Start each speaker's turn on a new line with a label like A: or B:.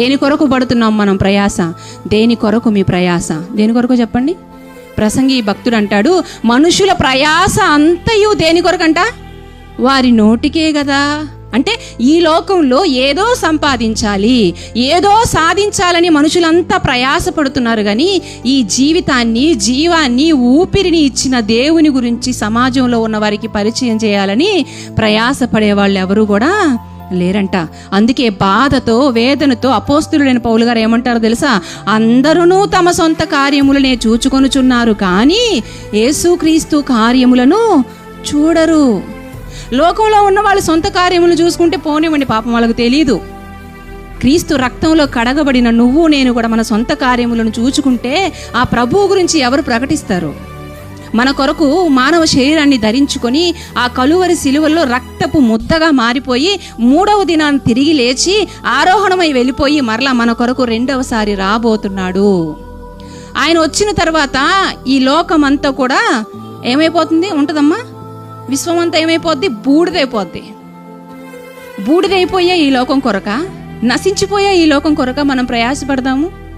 A: దేని కొరకు పడుతున్నాం మనం ప్రయాస? దేని కొరకు మీ ప్రయాస? దేని కొరకు చెప్పండి? ప్రసంగి భక్తుడు అంటాడు మనుషుల ప్రయాస అంతయు దేని కొరకంట? వారి నోటికే కదా అంటే ఈ లోకంలో ఏదో సంపాదించాలి ఏదో సాధించాలని మనుషులంతా ప్రయాసపడుతున్నారు కానీ ఈ జీవితాన్ని జీవాన్ని ఊపిరిని ఇచ్చిన దేవుని గురించి సమాజంలో ఉన్న వారికి పరిచయం చేయాలని ప్రయాసపడే వాళ్ళు ఎవరు కూడా లేరంట. అందుకే బాధతో వేదనతో అపోస్తులుడైన పౌలు గారు ఏమంటారో తెలుసా? అందరూ తమ సొంత కార్యములనే చూచుకొనుచున్నారు కానీ యేసుక్రీస్తు కార్యములను చూడరు. లోకంలో ఉన్న వాళ్ళ సొంత కార్యములు చూసుకుంటే పోనివ్వండి పాపం వాళ్ళకు తెలియదు క్రీస్తు రక్తంలో కడగబడిన నువ్వు నేను కూడా మన సొంత కార్యములను చూచుకుంటే ఆ ప్రభువు గురించి ఎవరు ప్రకటిస్తారు? మన కొరకు మానవ శరీరాన్ని ధరించుకొని ఆ కలువరి శిలువల్లో రక్తపు ముద్దగా మారిపోయి మూడవ దినాన్ని తిరిగి లేచి ఆరోహణమై వెళ్ళిపోయి మరలా మన కొరకు రెండవసారి రాబోతున్నాడు. ఆయన వచ్చిన తర్వాత ఈ లోకమంతా కూడా ఏమైపోతుంది? ఉంటుందమ్మా? విశ్వమంతా ఏమైపోద్ది? బూడిదైపోద్ది. బూడిదైపోయే ఈ లోకం కొరక నశించిపోయే ఈ లోకం కొరక మనం ప్రయాసపడదాము?